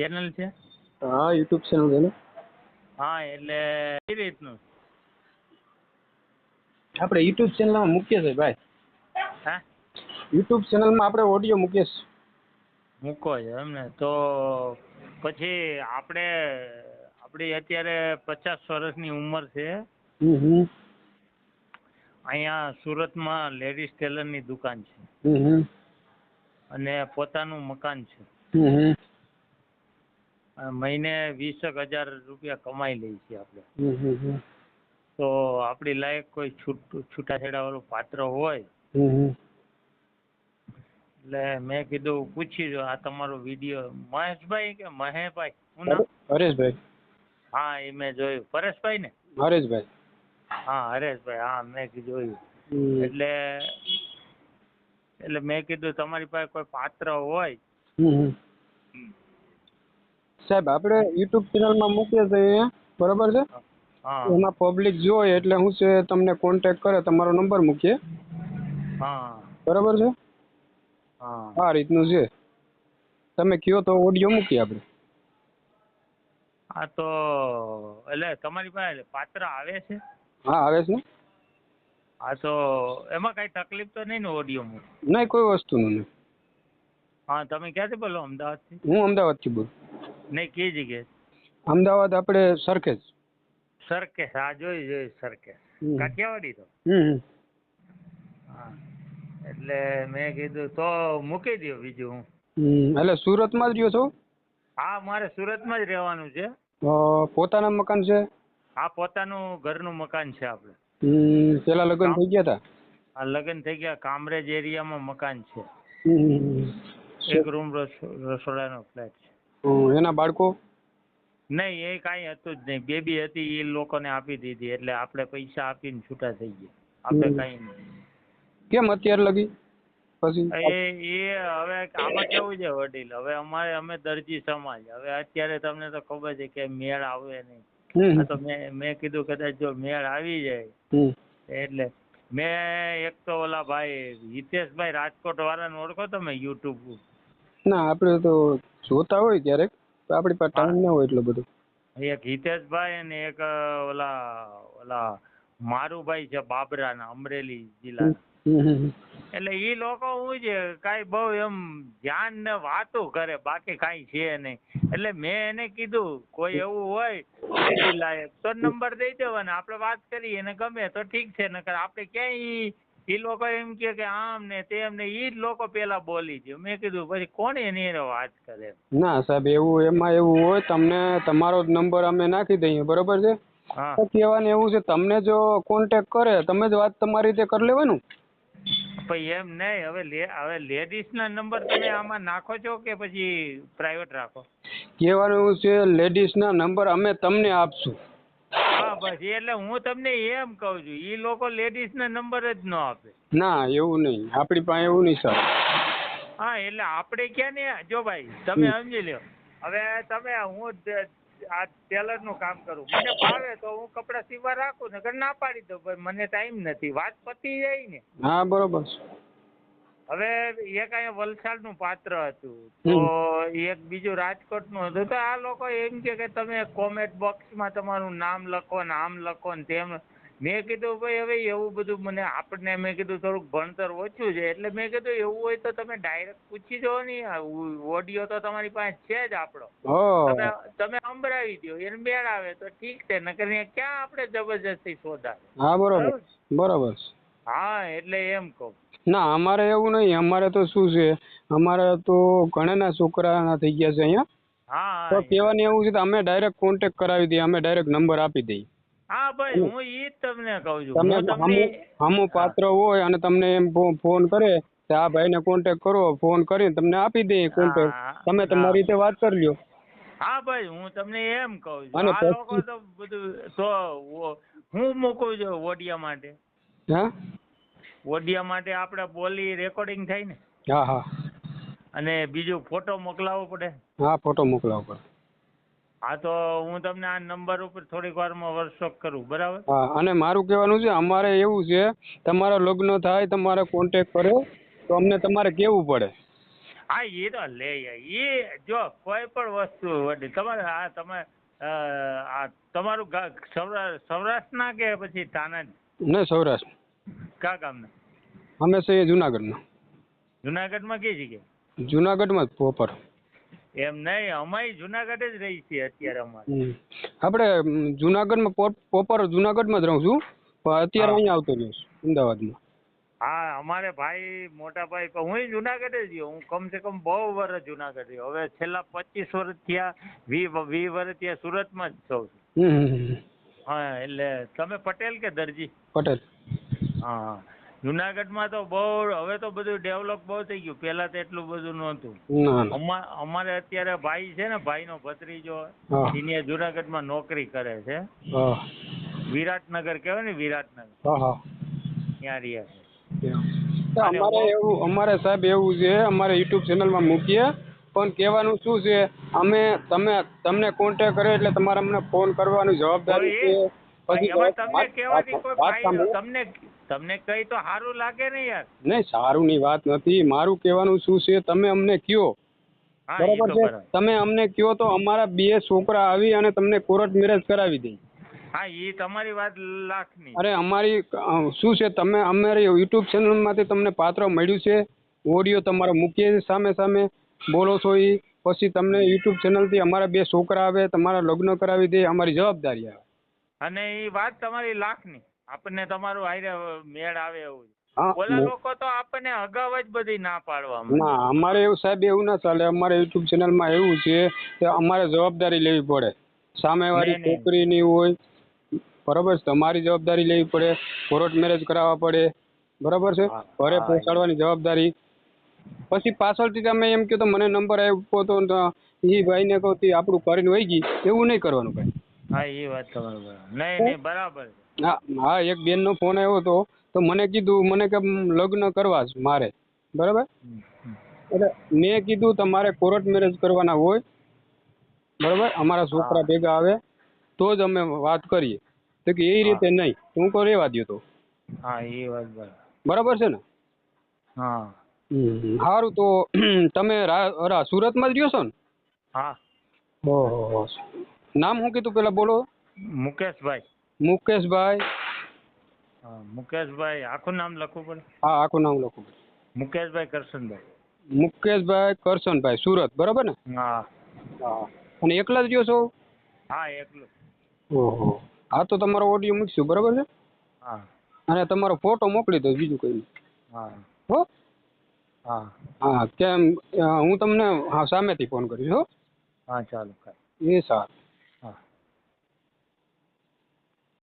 Channel છે? હા YouTube channel છે ને? હા એટલે કઈ રીતનું? આપણે યુટ્યુબ ચેનલમાં મૂકીએ છે ભાઈ. હા? યુટ્યુબ ચેનલમાં આપણે ઓડિયો મૂકીએ છે મૂકો છે એમને તો પછી આપણે આપણી અત્યારે પચાસ વર્ષની ઉંમર છે. અહીંયા સુરતમાં લેડીઝ ટેલરની દુકાન છે. અને પોતાનું મકાન છે. મહિને વીસેક હજાર રૂપિયા કમાઈ લઈએ છીએ આપણે. તો આપણી લાયક કોઈ છૂટ છૂટાછેડાવાળું પાત્ર હોય એટલે મેં કીધું પૂછી જો આ તમારો વીડિયો મહેશભાઈ કે મહેશભાઈ? શું નામ? હરેશભાઈ. હા એ મેં જોયું. પરેશભાઈ ને? હરેશભાઈ. હા હરેશભાઈ હા મેં જોયું. એટલે એટલે મેં કીધું તમારી પાસે કોઈ પાત્ર હોય હમ. સાહેબ આપણે યુટ્યુબ ચેનલમાં મૂકીએ છીએ બરાબર છે? એમાં પબ્લિક જોઈ એટલે હું છે તમને કોન્ટેક્ટ કરે તમારો નંબર મૂકીએ. હા. બરાબર છે? આ રીતનું છે. તમે કયો તો ઓડિયો મૂકીએ આપણે. હા તો એટલે તમારી પાસે પાત્ર આવે છે? હા આવે છે આ હા તો એમાં કઈ તકલીફ તો નહીં ને ઓડિયોમાં નહીં કોઈ વસ્તુનું નહીં. હા તમે ક્યાંથી બોલો અમદાવાદથી? હું અમદાવાદથી બોલું. નહીં કઈ જગ્યાએ અમદાવાદ આપણે સરખેજ. સરખેજ હા જોઈ જોઈ સરખેજ. કાઠિયાવાડી તો. હા. એટલે મેં કીધું તો મૂકી દો બીજું હું. એટલે સુરતમાં જ રહ્યો છો? હા મારે સુરતમાં જ રહેવાનું છે. પોતાના મકાન છે? આ પોતાનું ઘરનું મકાન છે આપણે. પેલા લગ્ન થઈ ગયા હતા આ લગ્ન થઈ ગયા. કામરેજ એરિયામાં મકાન છે. એક રૂમ રસોડાનો ફ્લેટ છે. એના બાળકો? નહીં એ કાંઈ હતું જ નહીં. બેબી હતી એ લોકોને આપી દીધી. એટલે આપણે પૈસા આપીને છૂટા થઈ ગયા. આપણે કાંઈ કેમ અત્યારે લગી? પછી? એ એ હવે આમાં કેવું છે વડીલ? હવે અમારે અમે દરજી સમાજ. હવે અત્યારે તમને તો ખબર છે કે મેળ આવે નહીં. તો મેં મેં કીધું કદાચ જો મેળ આવી જાય. એટલે મેં એક તો ઓલા ભાઈ હિતેશભાઈ રાજકોટ વાળાને ઓળખો તમે યુટ્યુબ ના આપણે તો જોતા હોય ક્યારેક તો આપણી પાસે ટાઈમ ના હોય એટલો બધો. એક હિતેશભાઈ અને એક ઓલા ઓલા મારુભાઈ છે બાબરાના અમરેલી હમ. એટલે એ લોકો શું છે કાંઈ બહુ એમ ધ્યાન ને વાતો કરે બાકી કાંઈ છે નહીં. એટલે મેં એને કીધું કોઈ એવું હોય લાયક. તો નંબર દઈ દેવાનો આપણે વાત કરીએ એને ગમે તો ઠીક છે નકર આપણે ક્યાંય ઈ લોકો એમ કે કે આમ ને તેમ ને ઈ જ લોકો પેલા બોલી દે મેં કીધું પછી કોણ એની વાત કરે? ના સાહેબ એવું એમાં એવું હોય તમને તમારો નંબર અમે નાખી દઈએ બરોબર છે? કહેવાનું એવું છે તમને જો કોન્ટેક કરે તમે જ વાત તમારી રીતે કરી લેવાનું? પછી એમ નહીં હવે લે હવે લેડીઝ ના નંબર તમે આમાં નાખો છો કે પછી પ્રાઇવેટ રાખો? કહેવાનું એવું છે લેડીઝના નંબર અમે તમને આપશું. બસ એટલે હું તમને એમ કહું છું ઈ લોકો લેડીઝ ને નંબર જ ન આપે. ના એવું નહીં. આપણી પાસે એવું નહીં સર હા એટલે આપણે ક્યાં ને જો ભાઈ તમે સમજી લ્યો. હવે તમે હું આ ટેલરનું કામ કરું. મને ભાવે તો હું કપડા સીવવા રાખું ને ના પાડી દઉં. ભાઈ મને ટાઈમ નથી. વાત પતી જાય ને. હા બરોબર હવે એક અહીંયા વલસાડનું પાત્ર હતું. તો એક બીજું રાજકોટનું હતું. તો આ લોકો એમ કે કે તમે કોમેન્ટ બોક્સમાં તમારું નામ લખો ને આમ લખો ને તેમ. મેં કીધું ભાઈ હવે એવું બધું મને આપણને મેં કીધું થોડુંક ભણતર ઓછું છે. એટલે મેં કીધું એવું હોય તો તમે ડાયરેક્ટ પૂછી જુઓ ને. ઓડિયો તો તમારી પાસે છે જ આપણો. તમે તમે સંભળાવી દો. એને મેળ આવે તો ઠીક છે. નકર ક્યાં આપણે જબરજસ્તી શોધાય? હા બરોબર? બરોબર. હા એટલે એમ કહું. ના અમારે એવું નહીં. અમારે તો શું છે? અમારે તો ઘણાના છોકરાના થઈ ગયા છે અહીંયા. હા તો હા કહેવાનું એવું છે કે અમે ડાયરેક્ટ કોન્ટેક કરાવી દઈએ. અમે ડાયરેક્ટ નંબર આપી દઈએ. હા ભાઈ હું ઈ જ તમને કહું છું. તમે હું તમને હમું હમું પાત્ર હોય અને તમને એમ ફો- ફોન કરે કે આ ભાઈને કોન્ટેક કરો ફોન કરીને તમને આપી દઈએ કોન્ટેક હા, તમે હા. તમારી રીતે વાત કરી લ્યો. હા ભાઈ હું તમને એમ કહું છું. અને આ પછી- તો બધું તો ઓ- હું મૂકું છું ઓડિયા માટે. હા? ઓડિયા માટે આપણે બોલી રેકોર્ડિંગ થાય ને. હા હા. અને બીજું ફોટો મોકલાવવો પડે. હા ફોટો મોકલાવો પડે. હા તો હું તમને આ નંબર ઉપર થોડીક વારમાં વર્કશોપ કરું બરાબર? હા અને મારું કહેવાનું છે અમારે એવું છે તમારા લગ્ન થાય તમારે કોન્ટેક કરે તો અમને તમારે કેવું પડે? હા એ તો લે એ જો કોઈ પણ વસ્તુ વડી તમારે આ તમે આ તમારું સૌરાષ્ટ્રના કે પછી તાના ના સૌરાષ્ટ્ર. કા ગામના? અમે છે જુનાગઢના. જુનાગઢમાં કઈ જગ્યા જુનાગઢમાં જ પ્રોપર એમ નહીં અમે જુનાગઢ જ રહી છીએ અત્યારે અમારે. આપણે જુનાગઢ જુનાગઢમાં પ્રોપર જુનાગઢમાં જ રહું છું પણ અત્યારે અહીંયા આવતો રહ્યો છું અમદાવાદમાં. હા અમારે ભાઈ મોટા ભાઈ હું જુનાગઢ જ રહ્યો. હું કમ સે કમ બહુ વર્ષ જુનાગઢ રહ્યો. હવે છેલ્લા પચીસ વર્ષ થયા વી વી વર્ષ થયા સુરતમાં જ છું. હા એટલે તમે પટેલ કે દરજી? પટેલ. હા. હા જુનાગઢમાં તો બહુ હવે તો બધું ડેવલપ બહુ થઈ ગયું. પહેલા તો એટલું બધું નહોતું. અમારે અત્યારે ભાઈ છે ને ભાઈનો ભત્રીજો સિનિયર જુનાગઢમાં નોકરી કરે છે. વિરાટનગર કહેવાય ને વિરાટનગર. ત્યાં રહ્યા છે. અમારે એવું અમારે સાહેબ એવું છે અમારે યુટ્યુબ ચેનલમાં મૂકીએ. પણ કહેવાનું શું છે અમે તમે તમને કોન્ટેક્ટ કરે એટલે તમારે અમને ફોન કરવાની જવાબદારી છે. એમાં તમને કહેવાથી કોઈ ફાયદો? તમને તમને કઈ તો સારું લાગે ને યાર. નહીં સારુંની વાત નથી. મારું કહેવાનું શું છે? તમે અમને કયો. બરાબર છે? તમે અમને કયો તો અમારા બે છોકરા આવી અને તમને કોર્ટ મેરેજ કરાવી દે. હા એ તમારી વાત લાખની. અરે અમારી શું છે? તમે અમારી યુટ્યુબ ચેનલમાંથી તમને પાત્ર મળ્યું છે? ઓડિયો તમારો મૂકીએ સામે સામે. બોલો છો એ પછી તમને યુટ્યુબ ચેનલથી અમારા બે છોકરા આવે તમારા લગ્ન કરાવી દે અમારી જવાબદારી આવે. અને એ વાત તમારી લાખની. આપણને તમારું હારે મેળ આવે એવું છે. ઓલા લોકો તો આપણને અગાઉ જ બધી ના પાડવા ના અમારે એવું સાહેબ એવું ના ચાલે. અમારે યુટ્યુબ ચેનલમાં એવું છે કે અમારે જવાબદારી લેવી પડે. સામેવાળી. છોકરીની હોય બરાબર છે? તમારી જવાબદારી લેવી પડે. કોર્ટ મેરેજ કરાવવા પડે. બરાબર છે? ઘરે પહોંચાડવાની જવાબદારી. પછી પાછળથી તમે એમ કહો તો મને નંબર આપ્યો તો એ ભાઈને કહો આપણું કરીને વહી ગઈ એવું નહીં કરવાનું કાંઈ. હા એ વાત તમારી બરાબર. નહીં નહીં બરાબર હા હા એક બેનનો ફોન આવ્યો હતો તો મને કીધું મને કે લગ્ન કરવા છે મારે. બરાબર. એટલે મેં કીધું તમારે કોર્ટ મેરેજ કરવાના હોય. બરાબર? અમારા છોકરા ભેગા આવે તો જ અમે વાત કરીએ. તો કે એ રીતે નહીં. હું તો રહેવા દ્યો તો. હા એ વાત બરાબર. બરાબર છે ને? હા. સારું તો તમે સુરતમાં જ રહ્યો છો ને? હા. ઓહો નામ શું કીધું પેલા બોલો? મુકેશભાઈ. મુકેશભાઈ. હા મુકેશભાઈ આખું નામ લખવું પડે? હા આખું નામ લખો મુકેશભાઈ કરશનભાઈ. મુકેશભાઈ કરશનભાઈ સુરત બરાબર ને? હા. હા. અને એકલા જ રહ્યો છો? હા એકલો. ઓહો. હા તો તમારો ઓડિયો મૂકશું બરાબર છે? હા. અને તમારો ફોટો મોકલી દો બીજું કંઈ હા. હો? હા. હા કેમ? હું તમને હા સામેથી ફોન કરીશ હો. હા ચાલો એ સારું.